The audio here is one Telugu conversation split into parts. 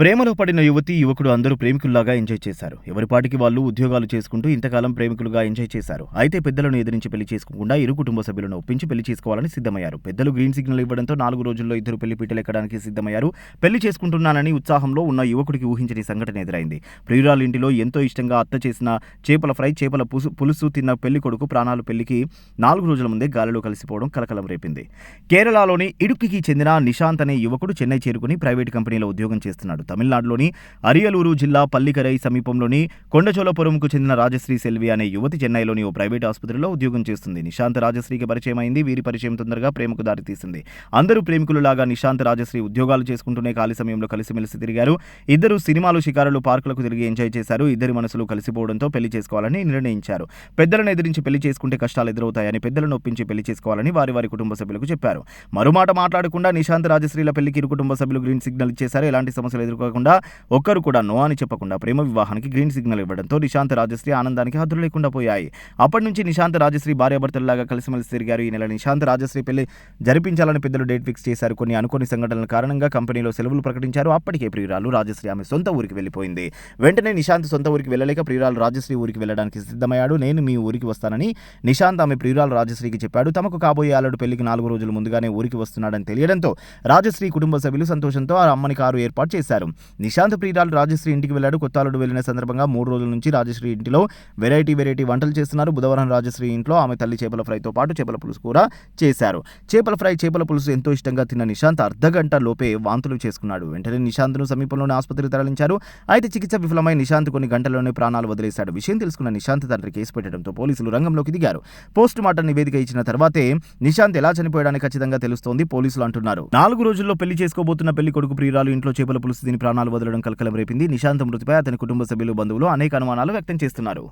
ప్రేమలో పడిన యువతి యువకుడు అందరూ ప్రేమికుల్లాగా ఎంజాయ్ చేశారు. ఎవరిపాటికి వాళ్ళు ఉద్యోగాలు చేసుకుంటూ ఇంతకాలం ప్రేమికులుగా ఎంజాయ్ చేశారు. అయితే పెద్దలను ఎదిరించి పెళ్ళి చేసుకోకుండా ఇరు కుటుంబ సభ్యులను ఒప్పించి పెళ్ళి చేసుకోవాలని సిద్ధమయ్యారు. పెద్దలు గ్రీన్ సిగ్నల్ ఇవ్వడంతో నాలుగు రోజుల్లో ఇద్దరు పెళ్ళి పీటలు ఎక్కడానికి సిద్ధమయ్యారు. పెళ్ళి చేసుకుంటున్నానని ఉత్సాహంలో ఉన్న యువకుడికి ఊహించని సంఘటన ఎదురైంది. ప్రియురాలు ఇంటిలో ఎంతో ఇష్టంగా అత్త చేసిన చేపల ఫ్రై చేపల పులుసు పులుసు తిన్న పెళ్ళి కొడుకు ప్రాణాలు పెళ్ళికి నాలుగు రోజుల ముందే గాలిలో కలిసిపోవడం కలకలం రేపింది. కేరళలోని ఇడుక్కికి చెందిన నిశాంత్ అనే యువకుడు చెన్నై చేరుకుని ప్రైవేట్ కంపెనీలో ఉద్యోగం చేస్తున్నాడు. తమిళనాడులోని అరియలూరు జిల్లా పల్లికరై సమీపంలోని కొండచోలపురంకు చెందిన రాజశ్రీ సెల్వి అనే యువతి చెన్నైలోని ఓ ప్రైవేట్ ఆసుపత్రిలో ఉద్యోగం చేస్తుంది. నిశాంత్ రాజశ్రీకి పరిచయం అయింది వీరి పరిచయం తొందరగా ప్రేమకు దారితీసింది. అందరూ ప్రేమికులలాగా నిశాంత్ రాజశ్రీ ఉద్యోగాలు చేసుకుంటూనే ఖాళీ సమయంలో కలిసిమెలిసి తిరిగారు. ఇద్దరు సినిమాలు షికారులు పార్కులకు తిరిగి ఎంజాయ్ చేశారు. ఇద్దరి మనసులు కలిసిపోవడంతో పెళ్ళి చేసుకోవాలని నిర్ణయించారు. పెద్దలను ఎదిరించి పెళ్ళి చేసుకుంటే కష్టాలు ఎదురవుతాయని పెద్దలను ఒప్పించి పెళ్ళి చేసుకోవాలని వారి వారి కుటుంబ సభ్యులకు చెప్పారు. మరుమాట మాట్లాడకుండా నిశాంత్ రాజశ్రీల పెళ్ళికి ఇరు కుటుంబ సభ్యులు గ్రీన్ సిగ్నల్ ఇచ్చేశారు. ఎలాంటి సమస్యలు చెప్పకుండా ఒక్కరు కూడా నో అని చెప్పకుండా ప్రేమ వివాహానికి గ్రీన్ సిగ్నల్ ఇవ్వడంతో నిశాంత్ రాజశ్రీ ఆనందానికి హద్దులు లేకుండా పోయాయి. అప్పటి నుంచి నిశాంత్ రాజశ్రీ భార్యాభర్తలలాగా కలిసిమెలిసి తిరిగారు. ఈ నెల నిశాంత్ రాజశ్రీ పెళ్ళి జరిపించాలని పెద్దలు డేట్ ఫిక్స్ చేశారు. కొన్ని అనుకోని సంఘటనల కారణంగా కంపెనీలో సెలవులు ప్రకటించారు. అప్పటికే ప్రియురాలు రాజశ్రీ ఆమె సొంత ఊరికి వెళ్ళిపోయింది. వెంటనే నిశాంత్ సొంత ఊరికి వెళ్ళలేక ప్రియురాలు రాజశ్రీ ఊరికి వెళ్ళడానికి సిద్ధమయ్యాడు. నేను మీ ఊరికి వస్తానని నిశాంత్ ఆమె ప్రియురాలు రాజశ్రీకి చెప్పాడు. తమకు కాబోయే అల్లుడు పెళ్ళికి నాలుగు రోజుల ముందుగానే ఊరికి వస్తున్నాడని తెలియడంతో రాజశ్రీ కుటుంబ సభ్యులు సంతోషంతో ఆ అమ్మని కారు ఏర్పాటు చేశారు. నిశాంత్ ప్రియురాలు రాజశ్రీ ఇంటికి వెళ్ళాడు. కొత్తాలుడు వెళ్ళిన వెళ్ళిన సందర్భంగా మూడు రోజుల నుంచి రాజశ్రీ ఇంటిలో వెరైటీ వెరైటీ వంటలు చేస్తున్నారు. బుధవారం రాజశ్రీ ఇంట్లో ఆమె తల్లి చేపల ఫ్రైతో పాటు చేపల పులుసు కూడా చేశారు. చేపల ఫ్రై చేపల పులుసు ఎంతో ఇష్టంగా తిన్న నిశాంత్ అర్ధగంట లోపే వాంతులు చేసుకున్నాడు. వెంటనే నిశాంత్ను సమీపంలోని ఆసుపత్రికి తరలించారు. అయితే చికిత్స విఫలమై నిశాంత్ కొన్ని గంటల్లోనే ప్రాణాలు వదిలేశాడు. విషయం తెలుసుకున్న నిశాంత్ తండ్రి కేసు పెట్టడంతో పోలీసులు రంగంలోకి దిగారు. పోస్ట్ మార్టం నివేదిక ఇచ్చిన తర్వాతే నిశాంత్ ఎలా చనిపోయాడని ఖచ్చితంగా తెలుస్తోంది పోలీసులు అంటున్నారు. నాలుగు రోజుల్లో పెళ్ళి చేసుకోబోతున్న పెళ్ళి కొడుకు ప్రియురాలు ఇంట్లో చేపల పులుసు తిని ప్రాణాలు వదలడం కలకలం రేపింది. నిశాంత్ మృతిపై అతని కుటుంబ సభ్యులు బంధువులు అనేక అనుమానాలు వ్యక్తం చేస్తున్నారు.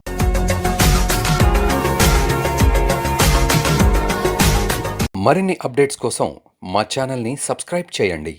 మరిన్ని అప్డేట్స్ కోసం మా ఛానల్ని సబ్స్క్రైబ్ చేయండి.